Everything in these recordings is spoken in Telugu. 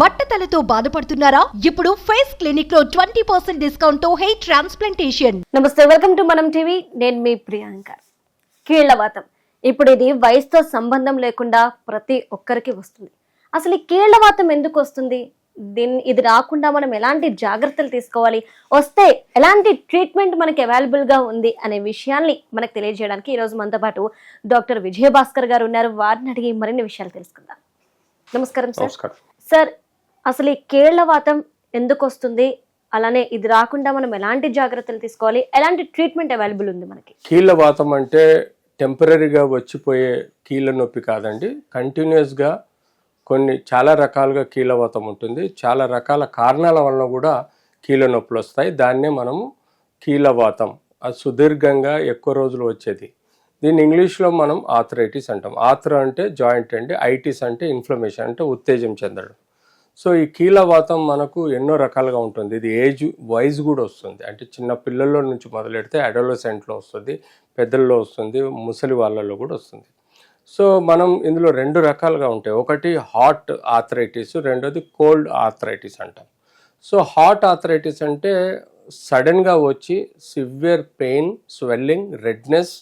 బట్టతలతో బాధపడుతున్నారా? ఇప్పుడు ఫేస్ క్లినిక్లో ట్వంటీ పర్సెంట్ డిస్కౌంట్తో హెయిర్ ట్రాన్స్ప్లాంటేషన్. నమస్తే వెల్కమ్ టు మనం టీవీ. నేను మీ ప్రియాంక. కీళ్ళవాతం. ఇప్పుడు ఇది వయసుతో సంబంధం లేకుండా ప్రతి ఒక్కరికి వస్తుంది. అసలు ఈ కీళ్ళవాతం ఎందుకు వస్తుంది? దీన్ని ఇది రాకుండా మనం ఎలాంటి జాగ్రత్తలు తీసుకోవాలి? వస్తే ఎలాంటి ట్రీట్మెంట్ మనకి అవైలబుల్గా ఉంది అనే విషయాల్ని మనకు తెలియజేయడానికి ఈ రోజు మనతో పాటు డాక్టర్ విజయభాస్కర్ గారు ఉన్నారు. వారిని అడిగి మరిన్ని విషయాలు తెలుసుకుందాం. నమస్కారం సార్. నమస్కారం. సార్ అసలు ఈ కేళ్ళవాతం ఎందుకు వస్తుంది అలానే ఇది రాకుండా మనం ఎలాంటి జాగ్రత్తలు తీసుకోవాలి? ఎలాంటి ట్రీట్మెంట్ అవైలబుల్ ఉంది మనకి? కీళ్ళవాతం అంటే టెంపరీగా వచ్చిపోయే కీళ్ళ నొప్పి కాదండి. కంటిన్యూస్గా కొన్ని చాలా రకాలుగా కీళ్ళవాతం ఉంటుంది. చాలా రకాల కారణాల వలన కూడా కీళ్ళ నొప్పులు వస్తాయి. దాన్నే మనము కీళ్ళవాతం అది సుదీర్ఘంగా ఎక్కువ రోజులు వచ్చేది. దీన్ని ఇంగ్లీష్లో మనం ఆథరైటిస్ అంటాం. ఆథర్ అంటే జాయింట్ అండి ఐటిస్ అంటే ఇన్ఫ్లమేషన్ అంటే ఉత్తేజం చెందడం. సో ఈ కీలవాతం మనకు ఎన్నో రకాలుగా ఉంటుంది. ఇది ఏజ్ వైజ్ కూడా వస్తుంది. అంటే చిన్న పిల్లల్లో నుంచి మొదలెడితే అడోలసెంట్లో వస్తుంది పెద్దల్లో వస్తుంది ముసలి వాళ్ళల్లో కూడా వస్తుంది. సో మనం ఇందులో రెండు రకాలుగా ఉంటాయి. ఒకటి హాట్ ఆథరైటిస్ రెండోది కోల్డ్ ఆథరైటిస్ అంటాం. సో హాట్ ఆథరైటిస్ అంటే సడన్గా వచ్చి severe pain swelling redness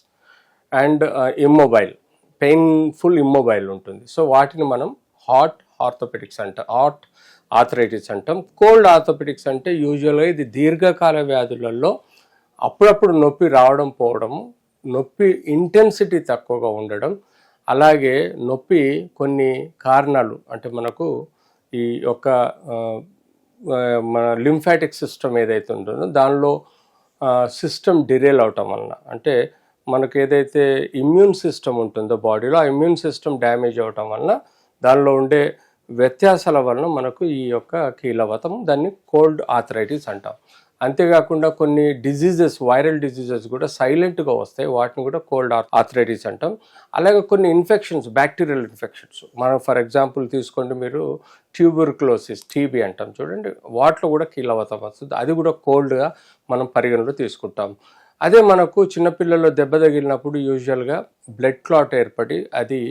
and immobile painful immobile ఉంటుంది. సో వాటిని మనం హాట్ ఆర్థోపెటిక్స్ అంటాం ఆర్ట్ ఆథరైటిస్ అంటాం. కోల్డ్ ఆర్థోపెటిక్స్ అంటే యూజువల్గా ఇది దీర్ఘకాల వ్యాధులలో అప్పుడప్పుడు నొప్పి రావడం పోవడం నొప్పి ఇంటెన్సిటీ తక్కువగా ఉండడం అలాగే నొప్పి కొన్ని కారణాలు అంటే మనకు ఈ యొక్క మన లింఫాటిక్ సిస్టమ్ ఏదైతే ఉంటుందో దానిలో సిస్టమ్ డిరేల్ అవటం వలన అంటే మనకు ఏదైతే ఇమ్యూన్ సిస్టమ్ ఉంటుందో బాడీలో ఆ ఇమ్యూన్ సిస్టమ్ డ్యామేజ్ అవటం వలన దానిలో ఉండే వ్యత్యాసాల వలన మనకు ఈ యొక్క కీలవతం దాన్ని కోల్డ్ ఆథరైటిస్ అంటాం. అంతేకాకుండా కొన్ని డిజీజెస్ వైరల్ డిజీజెస్ కూడా సైలెంట్గా వస్తాయి. వాటిని కూడా కోల్డ్ ఆథరైటిస్ అంటాం. అలాగే కొన్ని ఇన్ఫెక్షన్స్ బ్యాక్టీరియల్ ఇన్ఫెక్షన్స్. మనం ఫర్ ఎగ్జాంపుల్ తీసుకోండి మీరు ట్యూబర్క్లోసిస్ టీబీ అంటాం చూడండి. వాటిలో కూడా కీలవతం వస్తుంది. అది కూడా కోల్డ్గా మనం పరిగణలో తీసుకుంటాం. అదే మనకు చిన్నపిల్లల్లో దెబ్బ తగిలినప్పుడు యూజువల్గా బ్లడ్ క్లాట్ ఏర్పడి అది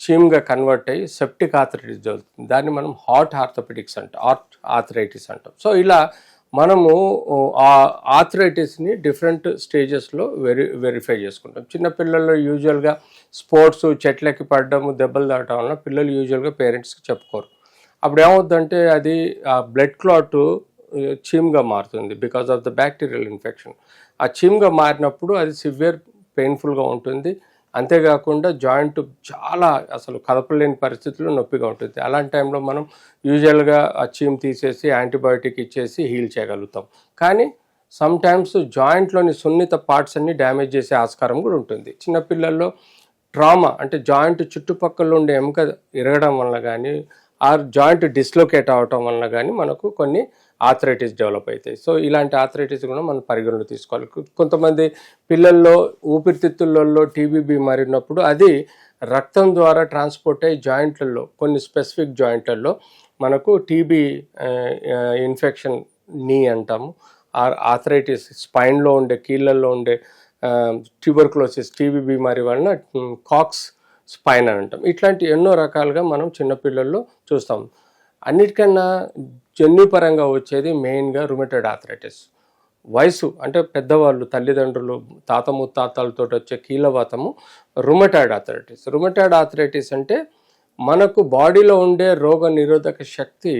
చీమ్గా కన్వర్ట్ అయ్యి సెప్టిక్ ఆర్థరైటిస్ జరుగుతుంది. దాన్ని మనం హాట్ ఆర్థోపెడిక్స్ అంటాం హార్ట్ ఆర్థరైటిస్ అంటాం. సో ఇలా మనము ఆ ఆథరైటిస్ని డిఫరెంట్ స్టేజెస్లో వెరి వెరిఫై చేసుకుంటాం. చిన్నపిల్లల్లో యూజువల్గా స్పోర్ట్స్ చెట్లకి పడడము దెబ్బలు తాగటం వలన పిల్లలు యూజువల్గా పేరెంట్స్కి చెప్పుకోరు. అప్పుడు ఏమవుద్దంటే అది ఆ బ్లడ్ క్లాట్ చీమ్గా మారుతుంది because of the bacterial infection ఆ చీమ్గా మారినప్పుడు అది సివియర్ పెయిన్ఫుల్గా ఉంటుంది. అంతేకాకుండా జాయింట్ చాలా అసలు కదపలేని పరిస్థితుల్లో నొప్పిగా ఉంటుంది. అలాంటి టైంలో మనం యూజువల్గా ఆ చీమ్ తీసేసి యాంటీబయాటిక్ ఇచ్చేసి హీల్ చేయగలుగుతాం. కానీ సమ్ టైమ్స్ జాయింట్లోని సున్నిత పార్ట్స్ అన్ని డ్యామేజ్ చేసే ఆస్కారం కూడా ఉంటుంది. చిన్నపిల్లల్లో ట్రామా అంటే జాయింట్ చుట్టుపక్కల ఉండే ఎముక ఇరగడం వలన కానీ ఆ జాయింట్ డిస్లోకేట్ అవటం వలన కానీ మనకు కొన్ని ఆథరైటిస్ డెవలప్ అవుతాయి. సో ఇలాంటి ఆథరైటిస్ కూడా మనం పరిగణలో తీసుకోవాలి. కొంతమంది పిల్లల్లో ఊపిరితిత్తులలో టీబీబీ మారినప్పుడు ఉన్నప్పుడు అది రక్తం ద్వారా ట్రాన్స్పోర్ట్ అయ్యి జాయింట్లలో కొన్ని స్పెసిఫిక్ జాయింట్లలో మనకు టీబీ ఇన్ఫెక్షన్ నీ అంటాము. ఆథరైటిస్ స్పైన్లో ఉండే కీళ్ళల్లో ఉండే ట్యూబర్క్లోసిస్ టీబీ బీమారి వలన కాక్స్ స్పైన్ అని అంటాం. ఇట్లాంటి ఎన్నో రకాలుగా మనం చిన్నపిల్లల్లో చూస్తాం. అన్నిటికన్నా జన్యుపరంగా వచ్చేది మెయిన్గా రుమటెడ్ ఆథరైటిస్ వయసు అంటే పెద్దవాళ్ళు తల్లిదండ్రులు తాత ముత్తాతలతో వచ్చే కీలవాతము రుమటాయిడ్ ఆథరైటిస్ రుమటాయిడ్ ఆథరైటిస్ అంటే మనకు బాడీలో ఉండే రోగ నిరోధక శక్తి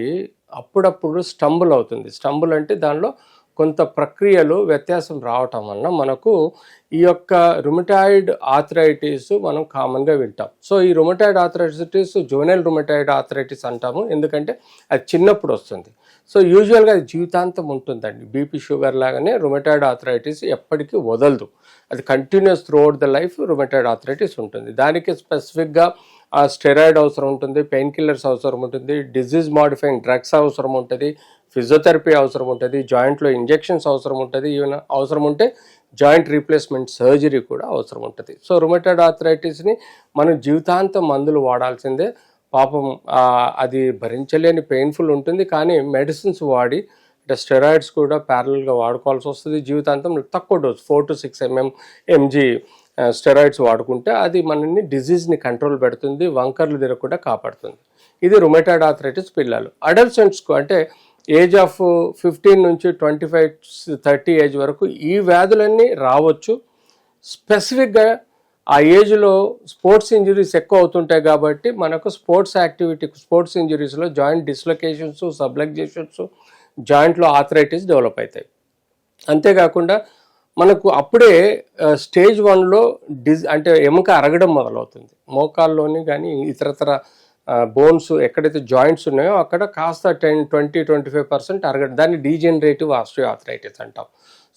అప్పుడప్పుడు స్టంబుల్ అవుతుంది. స్టంబుల్ అంటే దానిలో కొంత ప్రక్రియలు వ్యత్యాసం రావటం వలన మనకు ఈ యొక్క రుమటాయిడ్ ఆథరైటిస్ మనం కామన్గా వింటాం. సో ఈ rheumatoid arthritis zonal rheumatoid arthritis అంటాము. ఎందుకంటే అది చిన్నప్పుడు వస్తుంది. సో యూజువల్గా అది జీవితాంతం ఉంటుందండి. బీపీ షుగర్ లాగానే రుమటాయిడ్ ఆథరైటిస్ ఎప్పటికీ వదలదు. అది continues throughout the life rheumatoid arthritis ఉంటుంది. దానికి స్పెసిఫిక్గా ఆ స్టెరాయిడ్ అవసరం ఉంటుంది పెయిన్ కిల్లర్స్ అవసరం ఉంటుంది డిజీజ్ మాడిఫైయింగ్ డ్రగ్స్ అవసరం ఉంటుంది ఫిజియోథెరపీ అవసరం ఉంటుంది జాయింట్లో ఇంజెక్షన్స్ అవసరం ఉంటుంది ఈవెన్ అవసరం ఉంటే జాయింట్ రీప్లేస్మెంట్ సర్జరీ కూడా అవసరం ఉంటుంది. సో రుమటెడ్ ఆథరైటిస్ని మనం జీవితాంతం మందులు వాడాల్సిందే. పాపం అది భరించలేని పెయిన్ఫుల్ ఉంటుంది కానీ మెడిసిన్స్ వాడి అంటే స్టెరాయిడ్స్ కూడా ప్యారల్గా వాడుకోవాల్సి వస్తుంది జీవితాంతం. తక్కువ dose four to six mm mg steroids వాడుకుంటే అది మనల్ని డిజీజ్ని కంట్రోల్ పెడుతుంది వంకర్లు తిరగకుండా కాపాడుతుంది. ఇది రుమేటాయిడ్ ఆథరైటిస్ పిల్లలు. అడల్సెంట్స్కు అంటే ఏజ్ ఆఫ్ ఫిఫ్టీన్ నుంచి ట్వంటీ ఫైవ్ థర్టీ ఏజ్ వరకు ఈ వ్యాధులన్నీ రావచ్చు. స్పెసిఫిక్గా ఆ ఏజ్లో స్పోర్ట్స్ ఇంజురీస్ ఎక్కువ అవుతుంటాయి కాబట్టి మనకు స్పోర్ట్స్ యాక్టివిటీ స్పోర్ట్స్ ఇంజరీస్లో జాయింట్ డిస్లొకేషన్స్ సబ్లక్జేషన్స్ జాయింట్లో ఆథరైటిస్ డెవలప్ అవుతాయి అంతేకాకుండా మనకు అప్పుడే స్టేజ్ వన్లో డిజ్ అంటే ఎముక అరగడం మొదలవుతుంది. మోకాల్లోని కానీ ఇతరతర బోన్స్ ఎక్కడైతే జాయింట్స్ ఉన్నాయో అక్కడ కాస్త ten twenty twenty five percent అరగడం. దాన్ని డీజనరేటివ్ ఆస్ట్రియాథరైటిస్ అంటాం.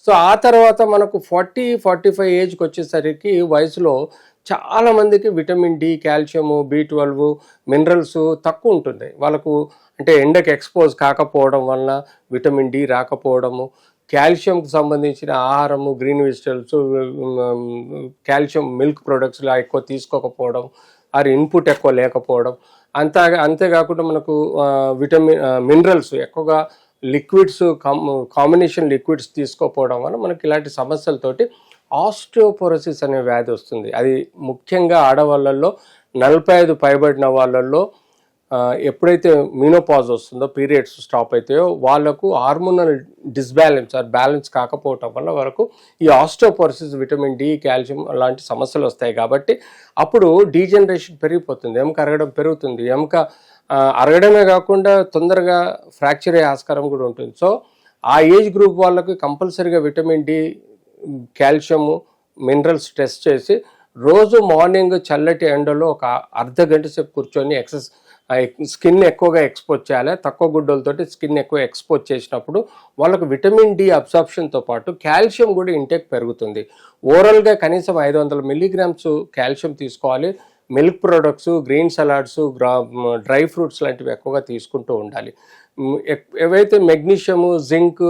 సో ఆ తర్వాత మనకు ఫార్టీ ఫార్టీ ఫైవ్ ఏజ్కి వచ్చేసరికి వయసులో చాలామందికి vitamin D calcium B twelve minerals తక్కువ ఉంటుంది. వాళ్ళకు అంటే ఎండకు ఎక్స్పోజ్ కాకపోవడం వలన విటమిన్ డి రాకపోవడము కాల్షియంకి సంబంధించిన ఆహారము గ్రీన్ వెజిటబుల్స్ కాల్షియం మిల్క్ ప్రొడక్ట్స్లో ఎక్కువ తీసుకోకపోవడం ఆర్ ఇన్పుట్ ఎక్కువ లేకపోవడం అంతా అంతేకాకుండా మనకు విటమిన్ మినరల్స్ ఎక్కువగా లిక్విడ్స్ కాంబినేషన్ లిక్విడ్స్ తీసుకోకపోవడం వల్ల మనకి ఇలాంటి సమస్యలతోటి ఆస్టియోపోరోసిస్ అనే వ్యాధి వస్తుంది. అది ముఖ్యంగా ఆడవాళ్ళల్లో నలభై ఐదు పైబడిన వాళ్ళల్లో ఎప్పుడైతే మీనోపాజ్ వస్తుందో పీరియడ్స్ స్టాప్ అవుతాయో వాళ్ళకు హార్మోనల్ డిస్బ్యాలెన్స్ ఆర్ బ్యాలెన్స్ కాకపోవటం వల్ల వరకు ఈ ఆస్టోపోర్సిస్ విటమిన్ డి కాల్షియం అలాంటి సమస్యలు వస్తాయి కాబట్టి అప్పుడు డీజనరేషన్ పెరిగిపోతుంది. ఎముక అరగడం పెరుగుతుంది. ఎముక అరగడమే కాకుండా తొందరగా ఫ్రాక్చర్ అయ్యే ఆస్కారం కూడా ఉంటుంది. సో ఆ ఏజ్ గ్రూప్ వాళ్ళకి కంపల్సరీగా vitamin D calcium minerals test చేసి రోజు మార్నింగ్ చల్లటి ఎండలో ఒక అర్ధ గంట సేపు కూర్చొని ఎక్సర్సైజ్ స్కిన్ ఎక్కువగా ఎక్స్పోజ్ చేయాలి. తక్కువ గుడ్డలతోటి స్కిన్ ఎక్కువ ఎక్స్పోజ్ చేసినప్పుడు వాళ్ళకు విటమిన్ డి అబ్సార్ప్షన్తో పాటు కాల్షియం కూడా ఇంటేక్ పెరుగుతుంది. ఓవరాల్గా కనీసం ఐదు వందల మిల్లీగ్రామ్స్ కాల్షియం తీసుకోవాలి. మిల్క్ ప్రొడక్ట్స్ గ్రీన్ సలాడ్స్ గ్రా డ్రై ఫ్రూట్స్ లాంటివి ఎక్కువగా తీసుకుంటూ ఉండాలి. ఏవైతే మెగ్నీషియము జింక్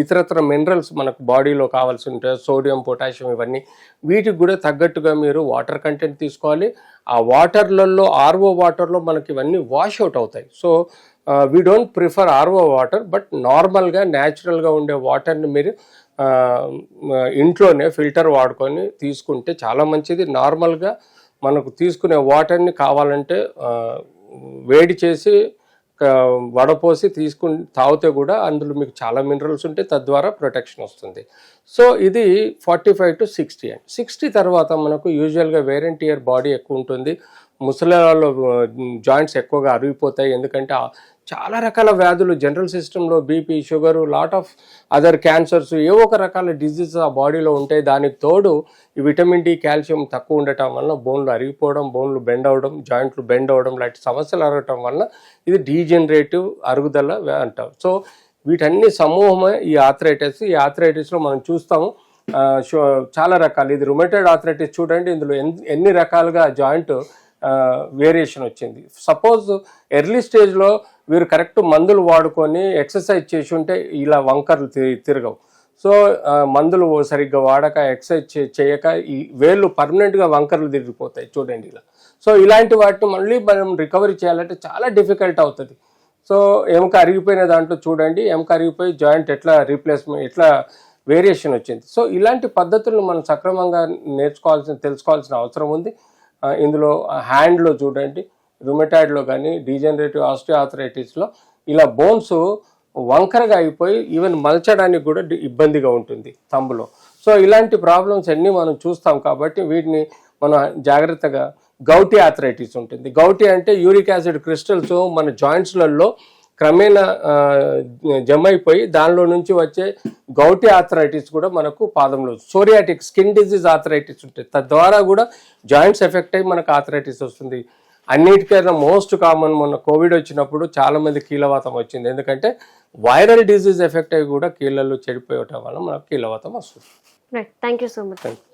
ఇతరత్ర మినరల్స్ మనకు బాడీలో కావాల్సి ఉంటాయో సోడియం పొటాషియం ఇవన్నీ వీటికి కూడా తగ్గట్టుగా మీరు వాటర్ కంటెంట్ తీసుకోవాలి. ఆ వాటర్లలో ఆర్ఓ వాటర్లో మనకి ఇవన్నీ వాష్ అవుట్ అవుతాయి. So we don't prefer RO water but నార్మల్గా న్యాచురల్గా ఉండే వాటర్ని మీరు ఇంట్లోనే ఫిల్టర్ వాడుకొని తీసుకుంటే చాలా మంచిది. నార్మల్గా మనకు తీసుకునే వాటర్ని కావాలంటే వేడి చేసి వడపోసి తీసుకుని తాగితే కూడా అందులో మీకు చాలా మినరల్స్ ఉంటాయి తద్వారా ప్రొటెక్షన్ వస్తుంది. సో ఇది forty five to sixty and. Sixty తర్వాత మనకు యూజువల్గా వేరెంట్ ఇయర్ బాడీ ఎక్కువ ఉంటుంది. ముసలిలో జాయింట్స్ ఎక్కువగా అరిగిపోతాయి. ఎందుకంటే చాలా రకాల వ్యాధులు జనరల్ సిస్టంలో BP sugar lot of other cancers ఏవో ఒక రకాల డిజీజెస్ ఆ బాడీలో ఉంటాయి దానికి తోడు ఈ విటమిన్ డి కాల్షియం తక్కువ ఉండటం వలన బోన్లు అరిగిపోవడం బోన్లు బెండ్ అవడం జాయింట్లు బెండ్ అవ్వడం లాంటి సమస్యలు అరగటం వలన ఇది డీజనరేటివ్ అరుగుదల అంటాం సో వీటన్ని సమూహమే ఈ ఆథరైటిస్ ఈ ఆథరైటిస్లో మనం చూస్తాము షో- చాలా రకాలు. ఇది రుమేటెడ్ ఆథరైటిస్ చూడండి ఇందులో ఎన్ని రకాలుగా జాయింట్ వేరియేషన్ వచ్చింది. సపోజ్ ఎర్లీ స్టేజ్లో వీరు కరెక్ట్ మందులు వాడుకొని ఎక్సర్సైజ్ చేసి ఉంటే ఇలా వంకర్లు తి- తిరగవు. సో మందులు సరిగ్గా వాడక ఎక్సర్సైజ్ చేయక ఈ వేళ్ళు పర్మనెంట్గా వంకర్లు తిరిగిపోతాయి చూడండి ఇలా. సో ఇలాంటి వాటిని మళ్ళీ మనం రికవరీ చేయాలంటే చాలా డిఫికల్ట్ అవుతుంది. సో ఎముక అరిగిపోయిన దాంట్లో చూడండి ఎముక అరిగిపోయి జాయింట్ ఎట్లా రీప్లేస్మెంట్ ఎట్లా వేరియేషన్ వచ్చింది. సో ఇలాంటి పద్ధతులను మనం సక్రమంగా నేర్చుకోవాల్సిన తెలుసుకోవాల్సిన అవసరం ఉంది. ఇందులో హ్యాండ్లో చూడండి రుమటాయిడ్లో కానీ డీజనరేటివ్ ఆస్టియాథరైటిస్లో ఇలా బోన్స్ వంకరగా అయిపోయి ఈవెన్ మలచడానికి కూడా ఇబ్బందిగా ఉంటుంది తంబులో. సో ఇలాంటి ప్రాబ్లమ్స్ అన్నీ మనం చూస్తాం కాబట్టి వీటిని మనం జాగ్రత్తగా గౌటీ ఆథరైటిస్ ఉంటుంది. గౌటీ అంటే యూరిక్ యాసిడ్ క్రిస్టల్స్ మన జాయింట్స్లలో క్రమేణా జమ అయిపోయి దానిలో నుంచి వచ్చే గౌటీ ఆథరైటిస్ కూడా మనకు పాదంలో సోరియాటిక్ స్కిన్ డిజీజ్ ఆథరైటిస్ ఉంటుంది తద్వారా కూడా జాయింట్స్ ఎఫెక్ట్ అయ్యి మనకు ఆథరైటిస్ వస్తుంది. అన్నిటికైనా మోస్ట్ కామన్ మొన్న కోవిడ్ వచ్చినప్పుడు చాలా మంది కీలవాతం వచ్చింది. ఎందుకంటే వైరల్ డిజీజ్ ఎఫెక్ట్ అయ్యి కూడా కీళ్ళలు చెడిపోయటం వల్ల మనకు కీలవాతం వస్తుంది. Right thank you so much you.